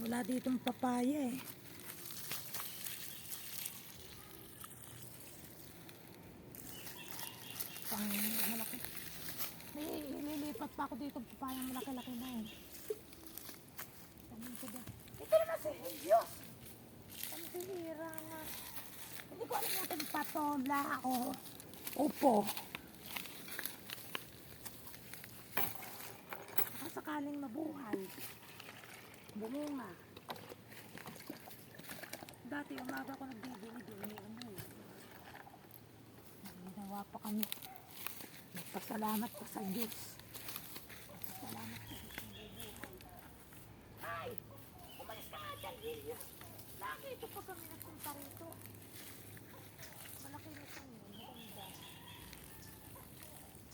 Wala ditong papaya eh. Pang malaki. May ililipat pa ako dito papaya malaki-laki na eh. Ito naman si Helios. Ang bihira nga. Hindi ko alam natin patola o upo. Baka sakaling mabuhay. Bumunga. Dati umaga ko nagbibili doon yung ano eh. Naginawa pa kami. Nagpasalamat pa sa Diyos. Nagpasalamat pa sa Diyos. Ay! Umalis ka nga dyan, Helios. Lagi ito pa kami nagpunta rito. Malaki na siya yun. Maganda.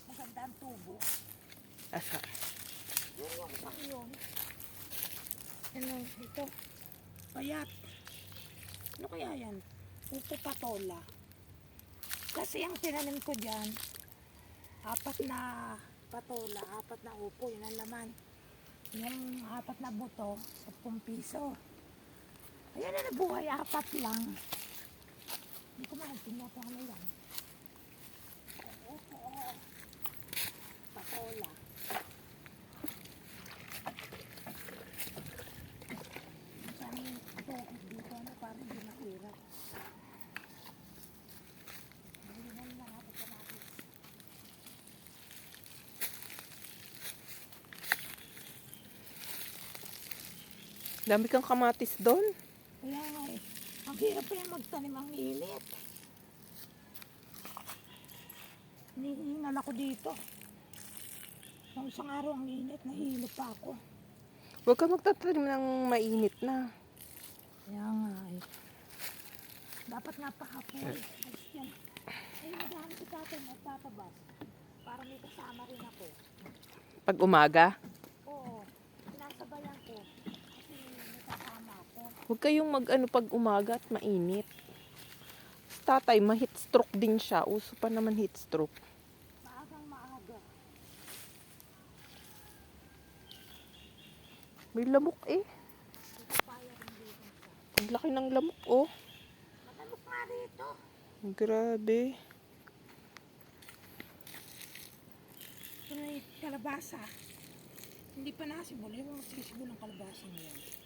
Maganda ang tubo. Asa? Yung yung isang yun. Ano, ito. Payat. Ano kaya yan? Upo patola. Kasi ang tinanim ko dyan, apat na patola, apat na upo, yun ang laman. Yung apat na buto, 10 piso. Ayan na nabuhay, apat lang. Hindi ko maintindihan kung ano yan. Upo, patola. Saan yung focus dito ano, parang hindi mahirap. Hindi na lang ako kamatis. Dami kang kamatis doon. Kaya nga eh, ang hirap kaya magtanim ang init. Hinihingal ako dito. Nung isang araw ang init, nahilo pa ako. Huwag ka magtatanim ng mainit na. Kaya nga eh. Dapat nga pahapon. Ayos yan. Ay, naghahanap si tatay magtatabas. Para may kasama rin ako. Pag umaga, Oo, sinasabayan ko. Kasi may kasama ako. Huwag kayong mag-ano pag umaga at mainit. Tatay, ma-heat stroke din siya. Uso pa naman heat stroke. Maagang maaga. May lamok eh. Ang laki ng lamok oh. Matalok nga dito. Grabe. Ito na yung kalabasa. Hindi pa nasibol. Yung magsisibol ang kalabasa ngayon.